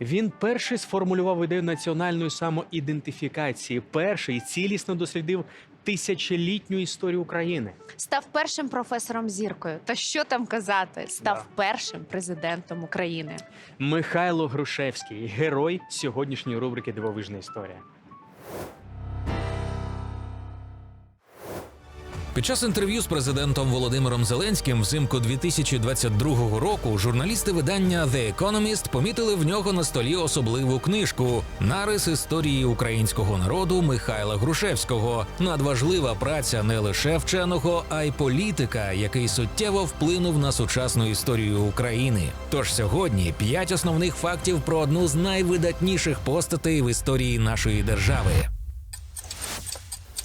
Він перший сформулював ідею національної самоідентифікації, перший і цілісно дослідив тисячолітню історію України. Став першим професором зіркою. Та що там казати? Став Да. першим президентом України. Михайло Грушевський, герой сьогоднішньої рубрики Дивовижна історія. Під час інтерв'ю з президентом Володимиром Зеленським взимку 2022 року журналісти видання The Economist помітили в нього на столі особливу книжку Нарис історії українського народу Михайла Грушевського. Надважлива праця не лише вченого, а й політика, який суттєво вплинув на сучасну історію України. Тож сьогодні п'ять основних фактів про одну з найвидатніших постатей в історії нашої держави.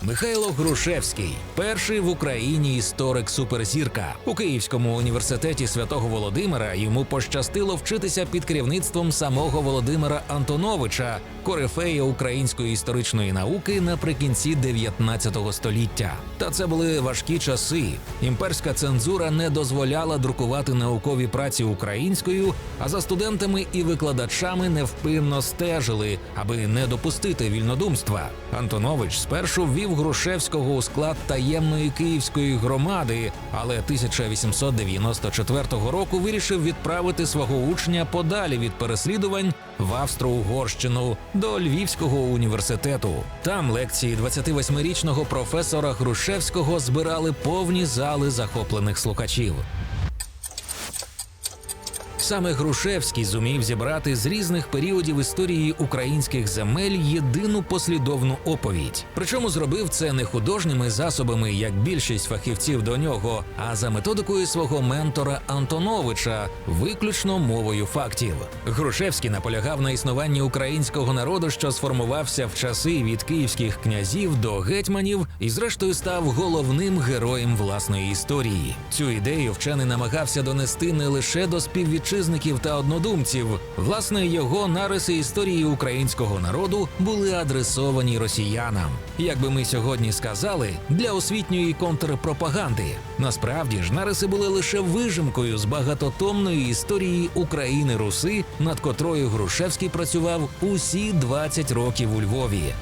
Михайло Грушевський, перший в Україні історик суперзірка. У Київському університеті святого Володимира йому пощастило вчитися під керівництвом самого Володимира Антоновича, корифея української історичної науки наприкінці 19 століття. Та це були важкі часи. Імперська цензура не дозволяла друкувати наукові праці українською, а за студентами і викладачами невпинно стежили, аби не допустити вільнодумства. Антонович спершу ввів Грушевського у склад таємної київської громади, але 1894 року вирішив відправити свого учня подалі від переслідувань в Австро-Угорщину до Львівського університету. Там лекції 28-річного професора Грушевського збирали повні зали захоплених слухачів. Саме Грушевський зумів зібрати з різних періодів історії українських земель єдину послідовну оповідь. Причому зробив це не художніми засобами, як більшість фахівців до нього, а за методикою свого ментора Антоновича, виключно мовою фактів. Грушевський наполягав на існуванні українського народу, що сформувався в часи від київських князів до гетьманів, і зрештою став головним героєм власної історії. Цю ідею вчений намагався донести не лише до співвітчизників та однодумців. Власне, його нариси історії українського народу були адресовані росіянам. Як би ми сьогодні сказали, для освітньої контрпропаганди. Насправді ж нариси були лише вижимкою з багатотомної історії України Руси, над котрою Грушевський працював усі 20 років у Львові.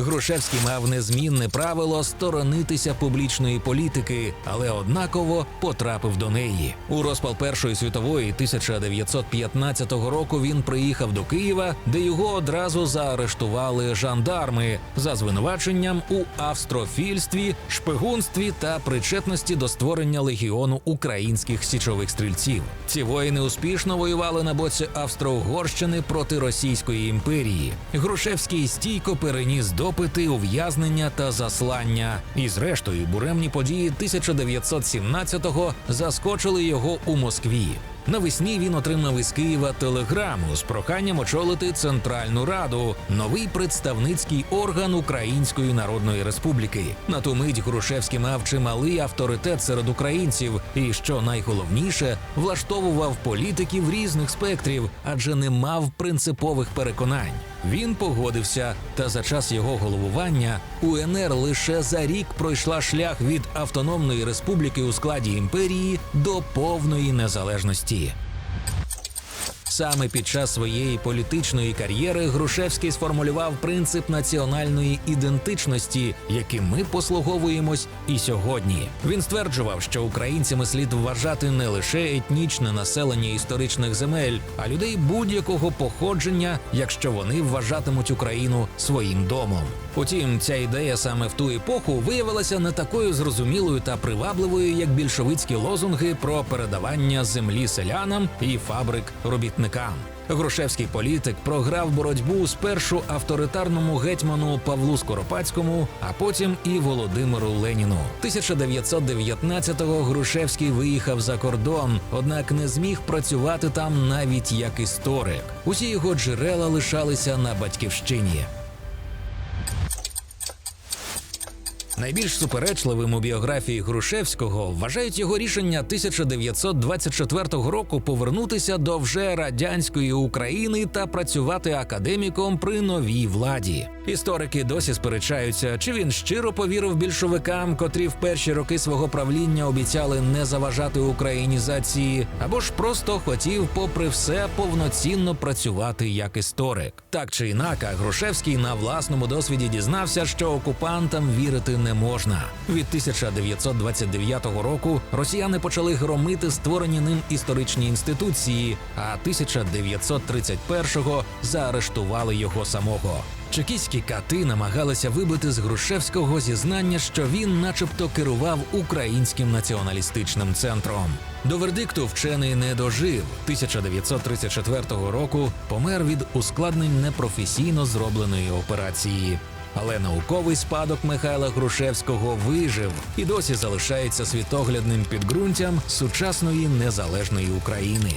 Грушевський мав незмінне правило сторонитися публічної політики, але однаково потрапив до неї. У розпал Першої світової 1915 року він приїхав до Києва, де його одразу заарештували жандарми за звинуваченням у австрофільстві, шпигунстві та причетності до створення легіону українських січових стрільців. Ці воїни успішно воювали на боці Австро-Угорщини проти Російської імперії. Грушевський стійко переніс допити, ув'язнення та заслання. І зрештою буремні події 1917-го заскочили його у Москві. Навесні він отримав із Києва телеграму з проханням очолити Центральну Раду, новий представницький орган Української Народної Республіки. На ту мить Грушевський мав чималий авторитет серед українців, і що найголовніше, влаштовував політиків різних спектрів, адже не мав принципових переконань. Він погодився, та за час його головування УНР лише за рік пройшла шлях від автономної республіки у складі імперії до повної незалежності. Саме під час своєї політичної кар'єри Грушевський сформулював принцип національної ідентичності, яким ми послуговуємось і сьогодні. Він стверджував, що українцями слід вважати не лише етнічне населення історичних земель, а людей будь-якого походження, якщо вони вважатимуть Україну своїм домом. Утім, ця ідея саме в ту епоху виявилася не такою зрозумілою та привабливою, як більшовицькі лозунги про передавання землі селянам і фабрик робітникам. Грушевський політик програв боротьбу спершу авторитарному гетьману Павлу Скоропадському, а потім і Володимиру Леніну. 1919-го Грушевський виїхав за кордон, однак не зміг працювати там навіть як історик. Усі його джерела лишалися на батьківщині. Найбільш суперечливим у біографії Грушевського вважають його рішення 1924 року повернутися до вже радянської України та працювати академіком при новій владі. Історики досі сперечаються, чи він щиро повірив більшовикам, котрі в перші роки свого правління обіцяли не заважати українізації, або ж просто хотів, попри все, повноцінно працювати як історик. Так чи інак, а Грушевський на власному досвіді дізнався, що окупантам вірити не можна. Від 1929 року росіяни почали громити створені ним історичні інституції, а 1931-го заарештували його самого. Чекістські кати намагалися вибити з Грушевського зізнання, що він, начебто, керував українським націоналістичним центром. До вердикту вчений не дожив. 1934 року помер від ускладнень непрофесійно зробленої операції. Але науковий спадок Михайла Грушевського вижив і досі залишається світоглядним підґрунтям сучасної незалежної України.